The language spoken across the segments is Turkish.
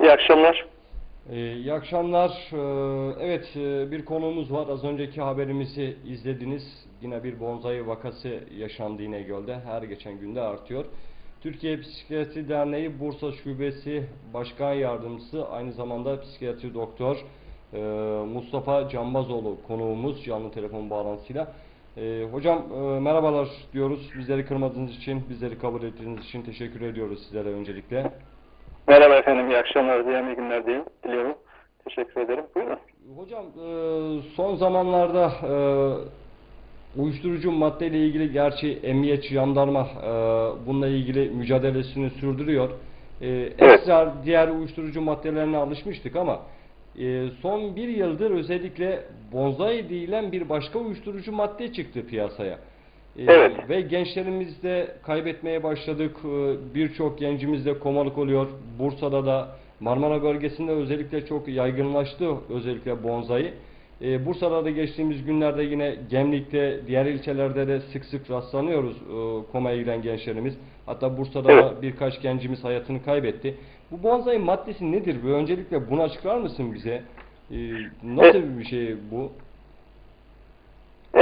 İyi akşamlar. Ee, iyi akşamlar. Ee, evet e, bir konuğumuz var. Az önceki haberimizi izlediniz. Yine bir bonsai vakası yaşandı İnegöl'de. Her geçen günde artıyor. Türkiye Psikiyatri Derneği Bursa Şubesi Başkan Yardımcısı aynı zamanda psikiyatri doktor e, Mustafa Canbazoğlu konuğumuz canlı telefon bağlantısıyla. E, hocam e, merhabalar diyoruz. Bizleri kırmadığınız için, bizleri kabul ettiğiniz için teşekkür ediyoruz sizlere öncelikle. Merhaba efendim, iyi akşamlar diyeyim, iyi günler diyeyim, diliyorum. Teşekkür ederim. Buyurun. Hocam e, son zamanlarda e, uyuşturucu maddeyle ilgili gerçi emniyet, jandarma e, bununla ilgili mücadelesini sürdürüyor. Evet. Esrar diğer uyuşturucu maddelerine alışmıştık ama son bir yıldır özellikle bonsai denilen bir başka uyuşturucu madde çıktı piyasaya. E, Evet. Ve gençlerimizde kaybetmeye başladık. E, Birçok gencimiz de komalık oluyor. Bursa'da da Marmara bölgesinde özellikle çok yaygınlaştı özellikle bonsai. E, Bursa'da da geçtiğimiz günlerde yine Gemlik'te, diğer ilçelerde de sık sık rastlanıyoruz e, komaya giden gençlerimiz. Hatta Bursa'da Evet. da birkaç gencimiz hayatını kaybetti. Bu bonsai maddesi nedir? Ve öncelikle bunu açıklar mısın bize? Nasıl bir şey bu?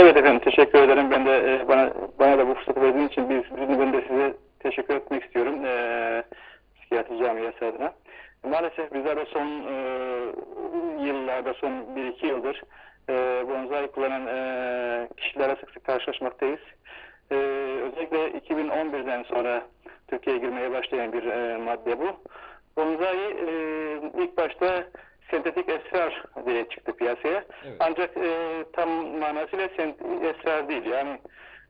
Evet efendim, teşekkür ederim. Ben de e, bana bana da bu fırsatı verdiğiniz için bir, bir ben de size teşekkür etmek istiyorum. E, psikiyatri camiası adına. Maalesef bizler de son e, yıllarda, son 1-2 yıldır e, bonsai kullanan e, kişilere sık sık karşılaşmaktayız. E, özellikle 2011'den sonra Türkiye'ye girmeye başlayan bir e, madde bu. Bonsai e, ilk başta sentetik esrar diye çıktı piyasaya. Evet. Ancak e, tam manasıyla esrar değil. Yani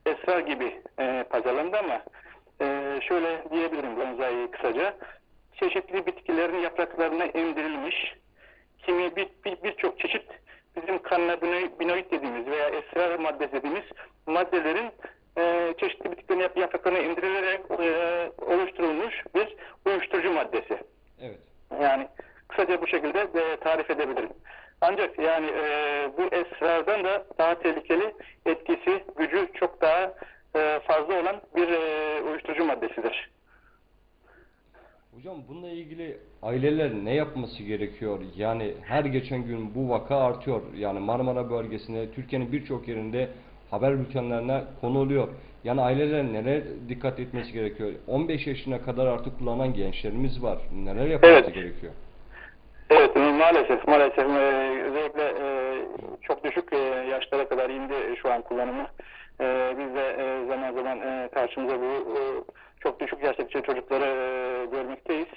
esrar gibi e, pazarlandı ama e, şöyle diyebilirim bonsai kısaca. Çeşitli bitkilerin yapraklarına emdirilmiş kimi bir- bir- birçok çeşit bizim kannabinoid dediğimiz veya esrar maddesi dediğimiz maddelerin e, çeşitli bitkilerin yap- yapraklarına indirilerek e, oluşturulmuş bir uyuşturucu maddesi. Evet. Yani kısaca bu şekilde e, tarif edebilirim. Ancak yani e, bu esrardan da daha tehlikeli etkisi, gücü çok daha e, fazla olan bir e, uyuşturucu maddesidir. Hocam bununla ilgili aileler ne yapması gerekiyor? Yani her geçen gün bu vaka artıyor. Yani Marmara bölgesinde, Türkiye'nin birçok yerinde haber bültenlerine konu oluyor. Yani aileler neler dikkat etmesi gerekiyor? 15 yaşına kadar artık kullanan gençlerimiz var. Neler yapması Evet. gerekiyor? Evet maalesef maalesef e, özellikle e, çok düşük e, yaşlara kadar indi şu an kullanımı. E, biz de e, zaman zaman e, karşımıza bu e, çok düşük yaştaki çocukları e, görmekteyiz.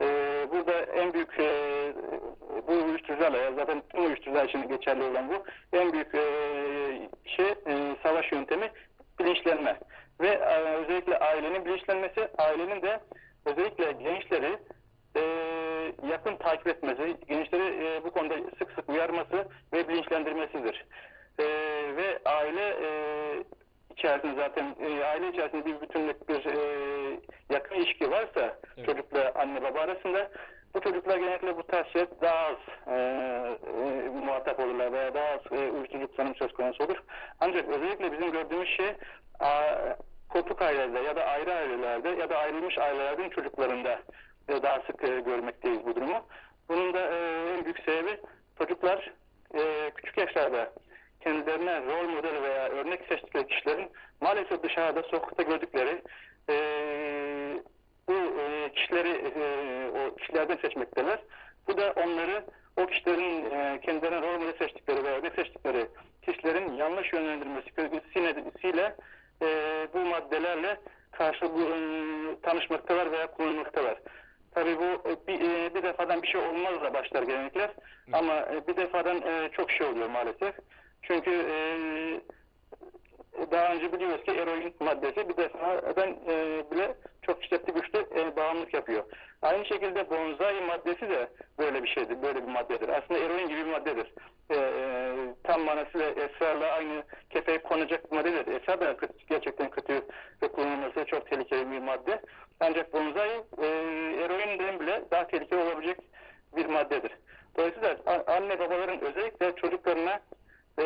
E, burada en büyük e, bu uyuşturucularla zaten tüm uyuşturucular için geçerli olan bu en büyük e, şey e, savaş yöntemi bilinçlenme ve e, özellikle ailenin bilinçlenmesi ailenin de özellikle gençleri e, yakın takip etmesi, gençleri e, bu konuda sık sık uyarması ve bilinçlendirmesidir. E, ve aile e, içerisinde zaten e, aile içerisinde bir bütünlük bir e, yakın ilişki varsa Evet. çocukla anne baba arasında bu çocuklar genellikle bu tarz şey daha az e, e, muhatap olurlar veya daha az e, uyuşturucu kullanım söz konusu olur. Ancak özellikle bizim gördüğümüz şey a, kopuk ailelerde ya da ayrı ailelerde ya da ayrılmış ailelerin çocuklarında daha sık e, görmekteyiz bu durumu. Bunun da e, en büyük sebebi çocuklar e, küçük yaşlarda kendilerine rol model veya örnek seçtikleri kişilerin maalesef dışarıda sokakta gördükleri bu kişileri o kişilerden seçmekteler. Bu da onları o kişilerin kendilerine rol model seçtikleri veya örnek seçtikleri kişilerin yanlış yönlendirmesiyle e, bu maddelerle karşı bu, tanışmaktalar veya kullanmaktalar. Tabii bu e, bir, e, bir defadan bir şey olmazla başlar genellikle ama e, bir defadan çok şey oluyor maalesef. Çünkü daha önce biliyoruz ki eroin maddesi bir defadan bile çok şiddetli güçlü bağımlılık yapıyor. Aynı şekilde bonsai maddesi de böyle bir şeydir, böyle bir maddedir. Aslında eroin gibi bir maddedir. Tam manasıyla esrarla aynı kefeye konacak bir maddedir. Esrar da gerçekten kötü ve kullanılması çok tehlikeli bir madde. Ancak bonsai e, eroinden bile daha tehlikeli olabilecek bir maddedir. Dolayısıyla anne babaların özellikle çocuklarına e,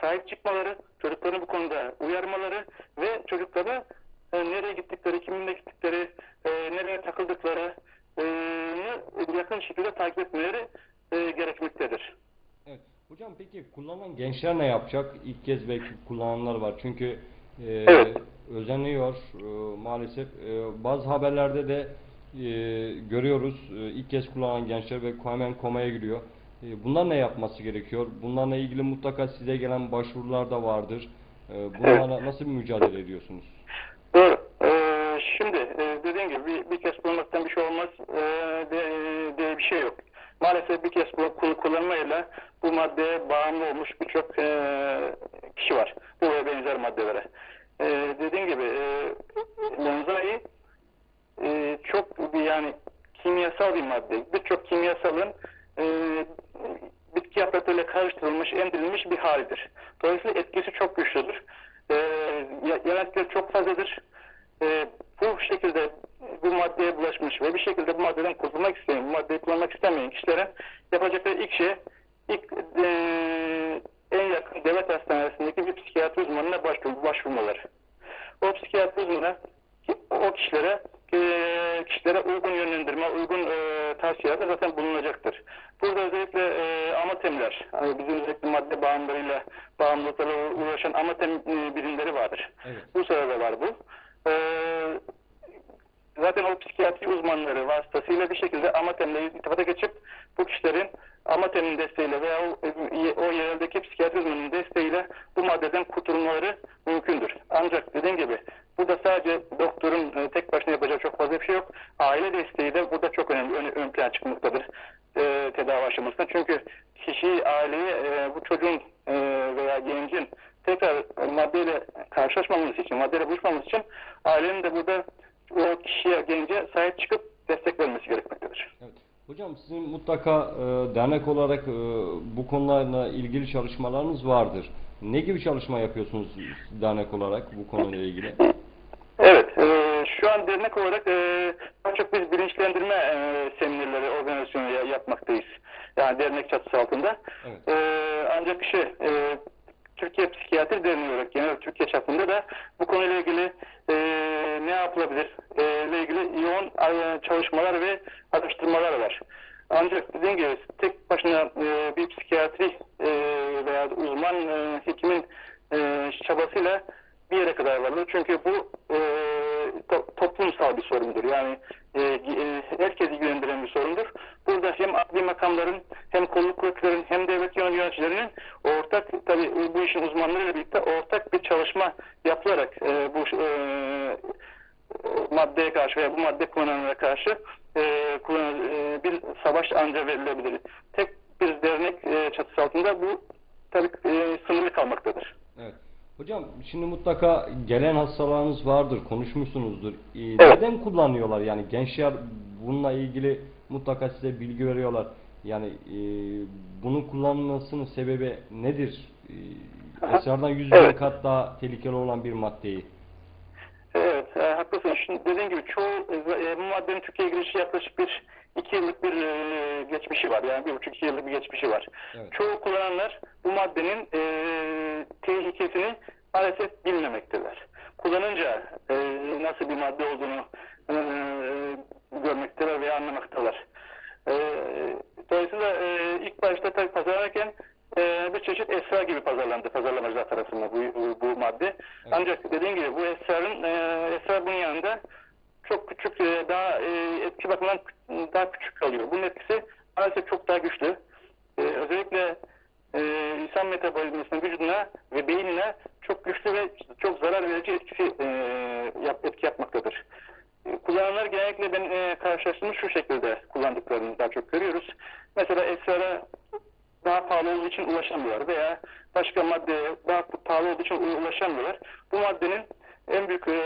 sahip çıkmaları, çocuklarını bu konuda uyarmaları ve çocuklara e, nereye gittikleri, kiminle gittikleri, e, nereye takıldıkları, e, yakın şekilde takip etmeleri e, gerekmektedir. Evet. Hocam peki kullanan gençler ne yapacak? İlk kez belki kullananlar var. Çünkü e, Evet. özeniyor e, maalesef. E, bazı haberlerde de e, görüyoruz. E, ilk kez kullanan gençler ve hemen komaya giriyor. E, bunlar ne yapması gerekiyor? Bunlarla ilgili mutlaka size gelen başvurular da vardır. E, bunlarla nasıl bir mücadele ediyorsunuz? Doğru. Ee, şimdi e, dediğim gibi bir, bir kez kullanmaktan bir şey olmaz e, de, diye bir şey yok. Maalesef bir kez bu kul- kullanmayla bu maddeye bağımlı olmuş birçok e, kişi var. Bu ve benzer maddelere. E, dediğim gibi e, Lonzai e, çok bir yani kimyasal bir madde. Birçok kimyasalın e, bitki yapraklarıyla karıştırılmış, emdirilmiş bir halidir. Dolayısıyla etkisi çok güçlüdür. E, ya- yan çok fazladır. E, bu şekilde bu maddeye bulaşmış ve bir şekilde bu maddeden kurtulmak isteyen, bu maddeyi kullanmak istemeyen kişilerin yapacakları ilk şey ilk e, en yakın devlet hastanesindeki bir psikiyatri uzmanına başvur, başvurmaları. O psikiyatri uzmanı o kişilere e, kişilere uygun yönlendirme, uygun e, tavsiyelerde zaten bulunacaktır. Burada özellikle e, amatemler, hani bizim özellikle madde bağımlılığıyla bağımlılıklarla uğraşan amatem e, birimleri vardır. Evet. Bu sırada var bu. E, zaten o psikiyatri uzmanları vasıtasıyla bir şekilde amatemle irtibata geçip bu kişilerin amatemin desteğiyle veya o, o yereldeki psikiyatri uzmanının desteğiyle bu maddeden kurtulmaları mümkündür. Ancak dediğim gibi burada sadece doktorun e, tek başına yapacağı çok fazla bir şey yok. Aile desteği de burada çok önemli, ön, ön plana çıkmaktadır e, tedavi aşamasında. Çünkü kişi, aileyi e, bu çocuğun e, veya gencin tekrar maddeyle karşılaşmaması için, maddeyle buluşmaması için ailenin de burada o kişiye, gence sahip çıkıp destek vermesi gerekmektedir. Evet. Hocam sizin mutlaka e, dernek olarak e, bu konularla ilgili çalışmalarınız vardır. Ne gibi çalışma yapıyorsunuz dernek olarak bu konuyla ilgili? Evet, e, şu an dernek olarak e, daha çok biz bilinçlendirme e, seminerleri, organizasyonu ya- yapmaktayız. Yani dernek çatısı altında. Evet. E, ancak şey, e, Psikiyatri Derneği olarak genel Türkiye çapında da bu konuyla ilgili e, ne yapılabilir e, ile ilgili yoğun e, çalışmalar ve araştırmalar var. Ancak dediğim gibi tek başına e, bir psikiyatri e, veya uzman e, hekimin e, çabasıyla bir yere kadar vardır. Çünkü bu e, to- toplumsal bir sorundur. Yani e, e, herkesi ilgilendiren bir sorundur. Burada hem adli makamların hem kolluk kuvvetlerin hem devlet yön- yöneticilerinin ortak tabi bu işin uzmanlarıyla birlikte ortak bir çalışma yapılarak e, bu e, maddeye karşı veya bu madde kullananlara karşı e, kullan- e, bir savaş anca verilebilir. Tek bir dernek e, çatısı altında bu tabi e, sınırlı kalmaktadır. Evet. Hocam şimdi mutlaka gelen hastalarınız vardır, konuşmuşsunuzdur. Ee, Evet. Neden kullanıyorlar? Yani gençler bununla ilgili mutlaka size bilgi veriyorlar. Yani e, bunun kullanılmasının sebebi nedir? E, esrardan yüz bin Evet. kat daha tehlikeli olan bir maddeyi. Evet, e, haklısın. Şimdi dediğim gibi çoğu e, bu maddenin Türkiye'ye girişi yaklaşık bir iki yıllık bir e, geçmişi var. Yani bir buçuk iki yıllık bir geçmişi var. Evet. Çoğu kullananlar bu maddenin e, tehlikesini maalesef bilmemekteler. Kullanınca e, nasıl bir madde olduğunu e, görmekteler veya anlamaktalar. E, dolayısıyla e, ilk başta tabii pazarlarken e, bir çeşit esrar gibi pazarlandı pazarlamacılar tarafından bu, bu, bu madde. Ancak dediğim gibi bu esrarın e, esrar bunun yanında çok küçük e, daha e, etki bakımından daha küçük kalıyor. Bunun etkisi maalesef çok daha güçlü. E, özellikle e, insan beynine çok güçlü ve çok zarar verici etkisi e, yap, etki yapmaktadır. E, Kullananlar genellikle ben e, karşılaştığımız şu şekilde kullandıklarını daha çok görüyoruz. Mesela esrara daha pahalı olduğu için ulaşamıyorlar veya başka maddeye daha pahalı olduğu için ulaşamıyorlar. Bu maddenin en büyük e,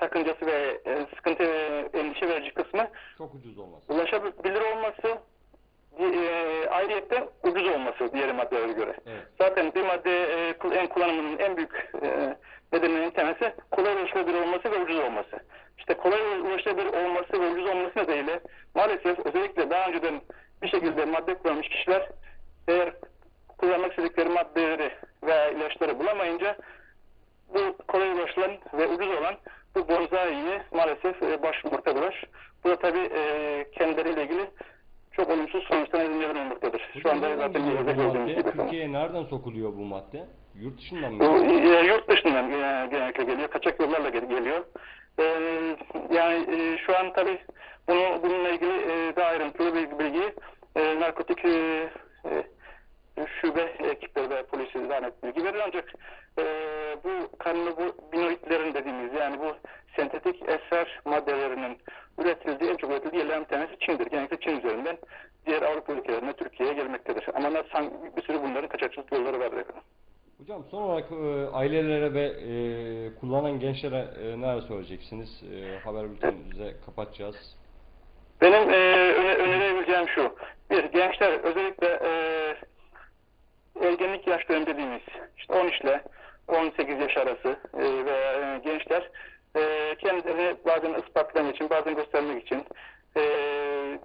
sakıncası ve e, sıkıntı ve endişe verici kısmı Çok ucuz olmaz. ulaşabilir olması, e, ayrıyetten ucuz olması diğer maddelere göre. Evet. Zaten bir madde e, en kullanımının en büyük e, nedeninin tanesi kolay ulaşılabilir olması ve ucuz olması. İşte kolay ulaşılabilir olması ve ucuz olması nedeniyle maalesef özellikle daha önceden bir şekilde madde kullanmış kişiler eğer kullanmak istedikleri maddeleri veya ilaçları bulamayınca bu kolay ulaşılan ve ucuz olan bu bonzaiye maalesef e, başvurmaktadırlar. Bu da tabii e, kendileriyle ilgili çok olumsuz sonuçlar neden olmaktadır. Şu Hocam anda nereden zaten geliyor yerde bu gördüğümüz madde? gibi. efendim. Türkiye'ye nereden madde? Yurt dışından mı? e, yurt dışından e, genellikle geliyor. Kaçak yollarla gel- geliyor. E, yani e, şu an tabi bunu, bununla ilgili e, daha ayrıntılı bir bilgi e, narkotik e, e, şube ekipleri ve polisi bilgi verir ancak e, bu kanlı bu binoidlerin dediğimiz yani bu sentetik eser maddelerinin üretildiği en çok üretildiği yerlerden bir tanesi Çin'dir. Genellikle Çin üzerinden diğer Avrupa ülkelerine Türkiye'ye gelmektedir. Ama nasıl bir sürü bunların kaçakçılık yolları vardır efendim. Hocam son olarak e, ailelere ve e, kullanan gençlere e, neler söyleyeceksiniz? E, haber bültenimizi kapatacağız. Benim e, öne, önerebileceğim şu. Bir, gençler özellikle e, ergenlik yaşlarım dediğimiz işte 10 ile 18 yaş arası e, ve e, gençler e, kendilerini bazen ispatlamak için, bazen göstermek için e,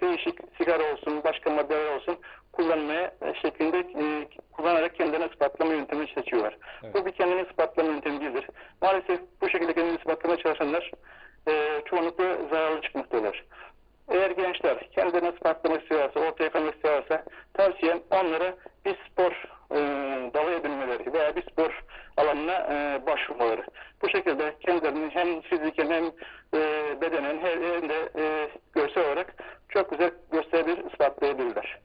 değişik sigara olsun, başka maddeler olsun kullanmaya e, şeklinde e, kullanarak kendilerini ispatlama yöntemi seçiyorlar. Evet. Bu bir kendini ispatlama yöntemi değildir. Maalesef bu şekilde kendini ispatlamaya çalışanlar e, çoğunlukla zararlı çıkmaktalar. Eğer gençler kendilerini ispatlamak istiyorsa, ortaya koymak istiyorsa tavsiyem onlara bir spor e, dalı edinmeleri veya bir spor alanına e, başvurmaları. Bu şekilde kendilerini hem fiziken hem e, bedenen hem de e, görsel olarak çok güzel gösterebilir, ispatlayabilirler.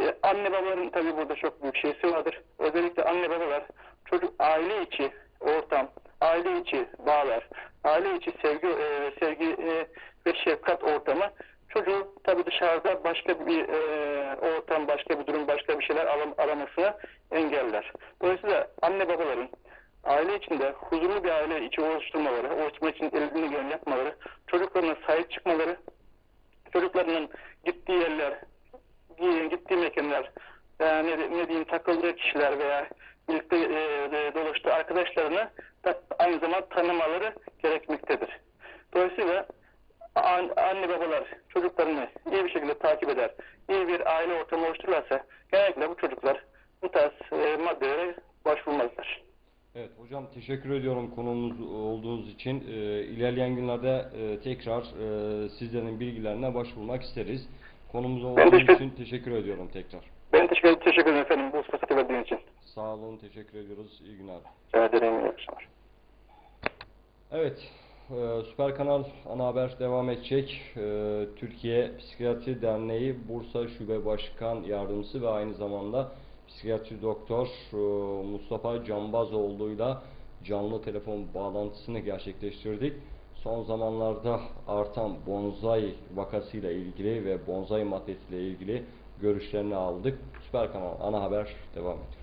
E, anne babaların tabii burada çok büyük şeysi vardır. Özellikle anne babalar çocuk aile içi ortam, aile içi bağlar, aile içi sevgi e, sevgi e, ve şefkat ortamı çocuğu tabii dışarıda başka bir e, ortam, başka bir durum, başka bir şeyler aram, aramasına engeller. Dolayısıyla anne babaların aile içinde huzurlu bir aile içi oluşturmaları, oluşturmak için elinden geleni yapmaları, çocuklarına sahip çıkmaları, çocuklarının gittiği yerler, gittiği mekanlar, yani ne, ne diyeyim takıldığı kişiler veya birlikte e, e, dolaştığı arkadaşlarını da aynı zamanda tanımaları gerekmektedir. Dolayısıyla an- anne babalar çocuklarını iyi bir şekilde takip eder, iyi bir aile ortamı oluştururlarsa genellikle bu çocuklar bu tarz e, maddelere başvurmazlar. Evet hocam teşekkür ediyorum konuğumuz olduğunuz için. E, ilerleyen günlerde e, tekrar e, sizlerin bilgilerine başvurmak isteriz. Konumuz Ben olduğunuz için teşekkür ediyorum tekrar. Ben teşekkür, teşekkür ederim efendim bu fırsatı verdiğiniz için. Sağ olun, teşekkür ediyoruz. İyi günler. Rica ederim. İyi akşamlar. Evet, e, Süper Kanal ana haber devam edecek. E, Türkiye Psikiyatri Derneği Bursa Şube Başkan Yardımcısı ve aynı zamanda psikiyatri doktor e, Mustafa Canbazoğlu'yla canlı telefon bağlantısını gerçekleştirdik. Son zamanlarda artan bonsai vakasıyla ilgili ve bonsai maddesiyle ilgili görüşlerini aldık. Süper Kanal ana haber devam ediyor.